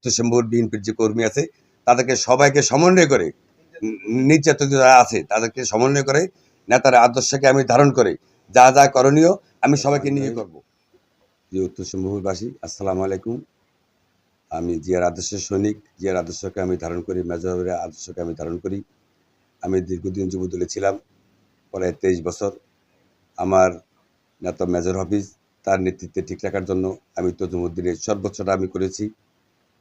উত্তরশম্ভুর বিএনপির যে কর্মী আছে, তাদেরকে সবাইকে সমন্বয় করে, নির্যাতিত যারা আছে, তাদেরকে সমন্বয় করে, নেতার আদর্শকে আমি ধারণ করে, যা যা করণীয়, আমি সবাইকে নিয়ে করব। যে উত্তরশম্ভুবাসী আসসালামু আলাইকুম। আমি জিয়ার আদর্শের সৈনিক, জিয়ার আদর্শকে আমি ধারণ করি মেজরের আদর্শকে আমি ধারণ করি। আমি দীর্ঘদিন যুবদলে ছিলাম, প্রায় তেইশ বছর। আমার নেতা মেজর হাফিজ, তার নেতৃত্বে ঠিক রাখার জন্য আমি তজুমুদ্দিনের সর্বোচ্চটা আমি করেছি।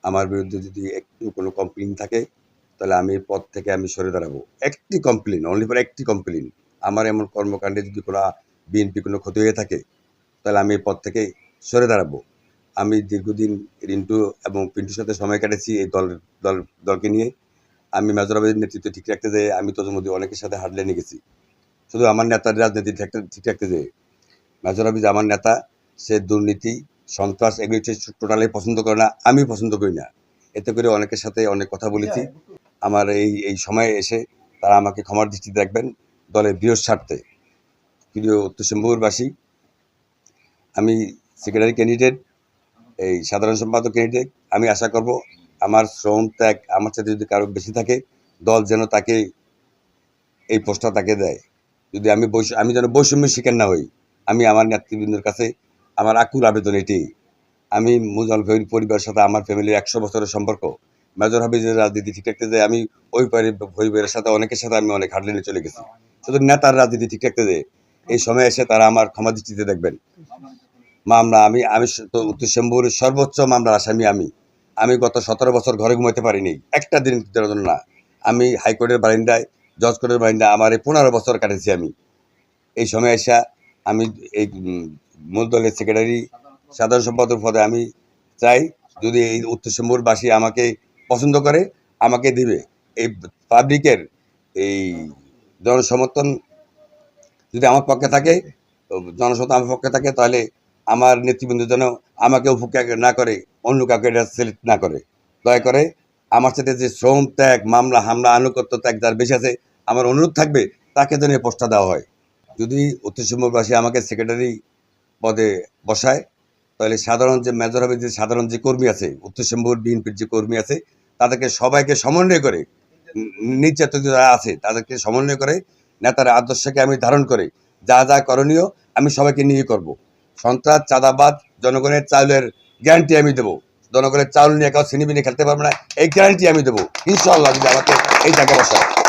আমার বিরুদ্ধে যদি একটু কোনো কমপ্লেন থাকে, তাহলে আমি পদ থেকে আমি সরে দাঁড়াবো। একটি কমপ্লেন অনলি ফর একটি কমপ্লেন আমার এমন কর্মকাণ্ডে যদি কোনো বিএনপি কোনো ক্ষতি হয়ে থাকে, তাহলে আমি এই পদ থেকে সরে দাঁড়াবো। আমি দীর্ঘদিন রিন্টু এবং পিন্টুর সাথে সময় কাটেছি এই দল দল দলকে নিয়ে। আমি মেজর হাফিজের নেতৃত্ব ঠিক রাখতে যেয়ে আমি তজুমুদ্দিন অনেকের সাথে হারলে নিয়ে গেছি। শুধু আমার নেতার রাজনীতি ঠিক রাখতে- যেয়ে। মেজর আমার নেতা, সে দুর্নীতি সন্ত্রাস এগুলি টোটালি পছন্দ করে না, আমি পছন্দ করি না। এতে করে অনেকের সাথে অনেক কথা বলেছি। আমার এই এই সময়ে এসে তারা আমাকে ক্ষমার দৃষ্টিতে দেখবেন দলের বৃহৎ স্বার্থে। প্রিয় উত্তরশম্ভুরবাসী আমি সেক্রেটারি ক্যান্ডিডেট এই সাধারণ সম্পাদক ক্যান্ডিডেট আমি আশা করব আমার শ্রম ত্যাগ আমার সাথে যদি কারও বেশি থাকে, দল যেন তাকে এই পোস্টটা তাকে দেয়। যদি আমি বৈষ, আমি যেন বৈষম্যের শিকার না হই, আমি আমার নেতৃবৃন্দের কাছে আমার আকুল আবেদন এটি। আমি মুজাল ভাইয়ের পরিবারের সাথে আমার ফ্যামিলির একশো বছরের সম্পর্ক। মেজর হাফিজের রাজনীতি ঠিক রাখতে যায় আমি ওই পরি- সাথে, অনেকের সাথে আমি অনেক হাডলিনে চলে গেছি। শুধু নেতার রাজনীতি ঠিক রাখতে যায় এই সময় এসে তারা আমার ক্ষমা দৃষ্টিতে দেখবেন। মামলা, আমি আমি তো উত্তরশম্ভুর সর্বোচ্চ মামলার আসামি আমি। আমি গত সতেরো বছর ঘরে ঘুমাইতে পারিনি। একটা দিন জন্য না। আমি হাইকোর্টের বারিন্দায়, জজ কোর্টের বারিন্দায় আমার এই পনেরো বছর কাটেছি আমি। এই সময় এসে আমি এই মূল দলের সেক্রেটারি সাধারণ সম্পাদক পদে আমি চাই যদি এই উত্তর উত্তরশম্ভুরবাসী আমাকে পছন্দ করে, আমাকে দিবে। এই পাবলিকের এই জনসমর্থন যদি আমার পক্ষে থাকে, জনসমর্থন আমার পক্ষে থাকে, তাহলে আমার নেতৃবৃন্দ যেন আমাকে উপকার না করে, অন্য কাউকে এটা সিলেক্ট না করে। দয়া করে আমার সাথে যে শ্রম ত্যাগ, মামলা, হামলা, আনুগত্য ত্যাগ যার বেশি আছে, আমার অনুরোধ থাকবে, তাকে যেন এই পোস্টটা দেওয়া হয়। যদি উত্তরসীমাবাসী আমাকে সেক্রেটারি পদে বসায়, তাহলে সাধারণ যে মেজর হবে যে সাধারণ যে কর্মী আছে, উত্তর উত্তরসম্ভুর বিএনপির যে কর্মী আছে, তাদেরকে সবাইকে সমন্বয় করে নির্যাতিত যারা আছে, তাদেরকে সমন্বয় করে, নেতার আদর্শকে আমি ধারণ করে, যা যা করণীয় আমি সবাইকে নিয়ে করব। সন্ত্রাস, চাঁদাবাদ, জনগণের চাউলের গ্যারান্টি আমি দেবো। জনগণের চাউল নিয়ে কেউ সিনেমিনে খেলতে পারবে না, এই গ্যারান্টি আমি দেবো। ইনশাল্লাহ যদি আমাকে এই টাকা বসায়।